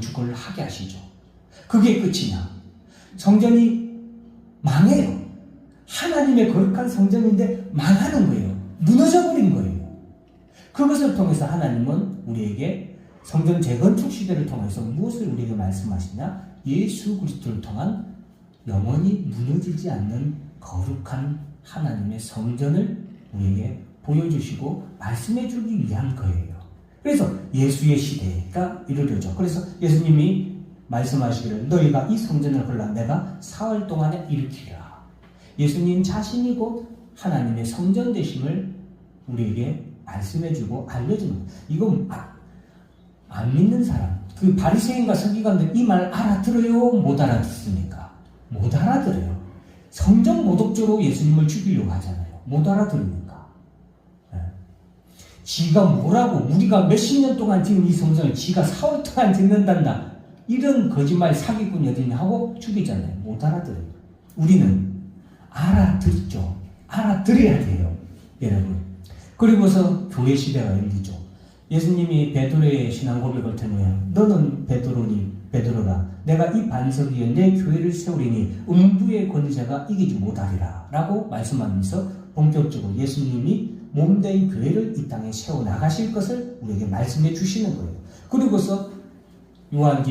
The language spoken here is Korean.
건축을 하게 하시죠. 그게 끝이냐? 성전이 망해요. 하나님의 거룩한 성전인데 망하는 거예요. 무너져 버린 거예요. 그것을 통해서 하나님은 우리에게 성전 재건축 시대를 통해서 무엇을 우리에게 말씀하시냐? 예수 그리스도를 통한 영원히 무너지지 않는 거룩한 하나님의 성전을 우리에게 보여주시고 말씀해 주기 위한 거예요. 그래서 예수의 시대가 이루어져. 그래서 예수님이 말씀하시기를 너희가 이 성전을 헐라 내가 사흘 동안에 일으키리라. 예수님 자신이 곧 하나님의 성전 되심을 우리에게 말씀해 주고 알려주는. 이건 아, 안 믿는 사람, 그 바리새인과 서기관들 이 말 알아들어요? 못 알아듣습니까? 못 알아들어요. 성전 모독죄로 예수님을 죽이려고 하잖아요. 못 알아들으니까. 예. 지가 뭐라고 우리가 몇십 년 동안 지금 이 성전을 지가 사흘 동안 짓는단다. 이런 거짓말 사기꾼이 어디냐 하고 죽이잖아요. 못 알아들어요. 우리는 알아듣죠. 알아들어야 돼요. 여러분. 그리고서 교회 시대가 열리죠. 예수님이 베드로의 신앙 고백을 통해 너는 베드로니 베드로라 내가 이 반석 위에 내 교회를 세우리니 음부의 권세가 이기지 못하리라 라고 말씀하면서 본격적으로 예수님이 몸된 교회를 이 땅에 세워 나가실 것을 우리에게 말씀해 주시는 거예요. 그리고서 요한기